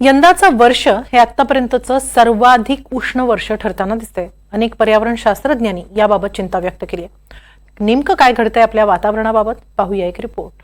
यंदाचं वर्ष हे आतापर्यंतचं सर्वाधिक उष्ण वर्ष ठरताना दिसतंय. अनेक पर्यावरण शास्त्रज्ञांनी याबाबत चिंता व्यक्त केली आहे नेमकं काय घडतंय आपल्या वातावरणाबाबत? पाहूया एक रिपोर्ट.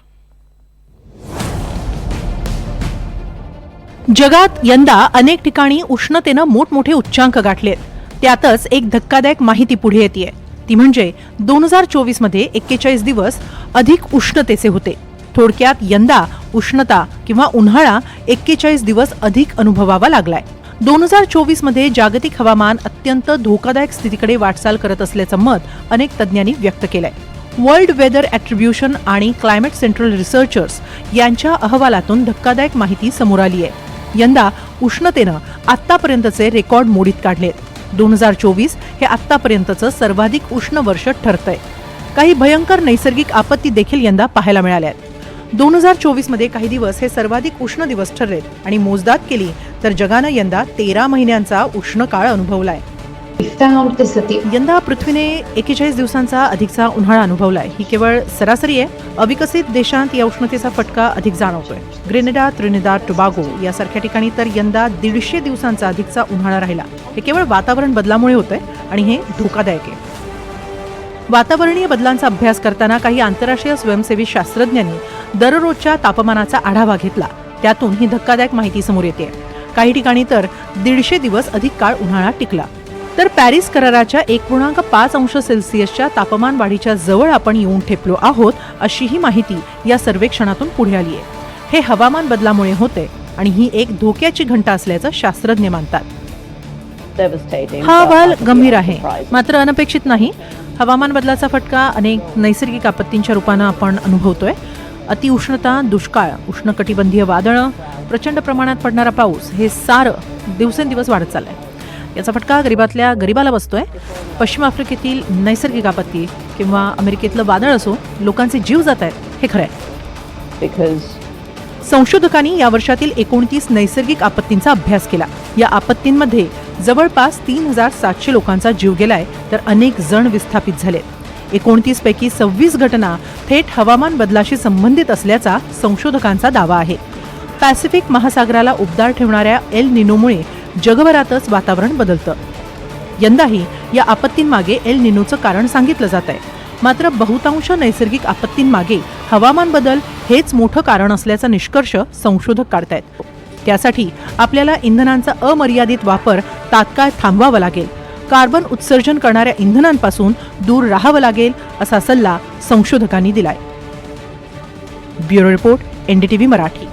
जगात यंदा अनेक ठिकाणी उष्णतेनं मोठमोठे उच्चांक गाठलेत. त्यातच एक धक्कादायक माहिती पुढे येते ती म्हणजे दोन हजार चोवीसमध्ये एक्केचाळीस दिवस अधिक उष्णतेचे होते. थोडक्यात यंदा उष्णता किंवा उन्हाळा एक्केचाळीस दिवस अधिक अनुभवावा लागलाय. दोन हजार चोवीसमध्ये जागतिक हवामान अत्यंत धोकादायक स्थितीकडे वाटचाल करत असल्याचं मत अनेक तज्ज्ञांनी व्यक्त केलंय. वर्ल्ड वेदर ॲट्रिब्युशन आणि क्लायमेट सेंट्रल रिसर्चर्स यांच्या अहवालातून धक्कादायक माहिती समोर आली आहे यंदा उष्णतेनं आतापर्यंतचे रेकॉर्ड मोडीत काढलेत. दोन हजार चोवीस हे आतापर्यंतचं सर्वाधिक उष्ण वर्ष ठरतंय. काही भयंकर नैसर्गिक आपत्ती देखील यंदा पाहायला मिळाल्या आहेत दोन हजार चोवीसमध्ये काही दिवस हे सर्वाधिक उष्ण दिवस ठरलेत आणि मोजदाद केली तर जगानं यंदा तेरा महिन्यांचा उष्ण काळ अनुभवलाय. यंदा पृथ्वीने एकेचाळीस दिवसांचा अधिकचा उन्हाळा अनुभवलाय. ही केवळ सरासरी आहे. अविकसित देशांत या उष्णतेचा फटका अधिक जाणवतोय. ग्रेनेडा त्रिनिदा टोबागो यासारख्या ठिकाणी तर यंदा दीडशे दिवसांचा अधिकचा उन्हाळा राहिला. हे केवळ वातावरण बदलामुळे होतंय आणि हे धोकादायक आहे. वातावरणीय बदलांचा अभ्यास करताना काही आंतरराष्ट्रीय स्वयंसेवी शास्त्रज्ञांनी दररोजच्या तापमानाचा आढावा घेतला. त्यातून ही धक्कादायक माहिती समोर येते. काही ठिकाणी तर दीडशे दिवस अधिक काळ उन्हाळा टिकला. तर पॅरिस कराराच्या एक पूर्णांक पाच अंश सेल्सिअसच्या तापमान वाढीच्या जवळ आपण येऊन ठेपलो आहोत अशी ही माहिती या सर्वेक्षणातून पुढे आली आहे. हे हवामान बदलामुळे होते आणि ही एक धोक्याची घंटा असल्याचं शास्त्रज्ञ मानतात. हा अहवाल गंभीर आहे. मात्र अनपेक्षित नाही. हवामान बदलाचा फटका अनेक नैसर्गिक आपत्तींच्या रूपानं आपण अनुभवतोय. अतिउष्णता दुष्काळ उष्णकटिबंधीय वादळं प्रचंड प्रमाणात पडणारा पाऊस हे सारं दिवसेंदिवस वाढत चाललंय. याचा फटका गरिबातल्या गरिबाला बसतोय. पश्चिम आफ्रिकेतील नैसर्गिक आपत्ती किंवा अमेरिकेतलं वादळ असो लोकांचे जीव जात आहेत हे खरं आहे संशोधकांनी या वर्षातील एकोणतीस नैसर्गिक आपत्तींचा अभ्यास केला. या आपत्तींमध्ये जवळपास तीन हजार सातशे लोकांचा जीव गेलाय तर अनेक जण विस्थापित झालेत. एकोणतीस पैकी सव्वीस घटना थेट हवामान बदलाशी संबंधित असल्याचा संशोधकांचा दावा आहे. पॅसिफिक महासागराला उबदार ठेवणाऱ्या एल निनोमुळे जगभरातच वातावरण बदलतं. यंदाही या आपत्तींमागे एल निनोचं कारण सांगितलं जात आहे मात्र बहुतांश नैसर्गिक आपत्तींमागे हवामान बदल हेच मोठं कारण असल्याचा निष्कर्ष संशोधक काढतायत. त्यासाठी आपल्याला इंधनांचा अमर्यादित वापर तात्काळ थांबवावा लागेल. कार्बन उत्सर्जन करणाऱ्या इंधनांपासून दूर राहावं लागेल असा सल्ला संशोधकांनी दिलाय. Bureau report NDTV Marathi.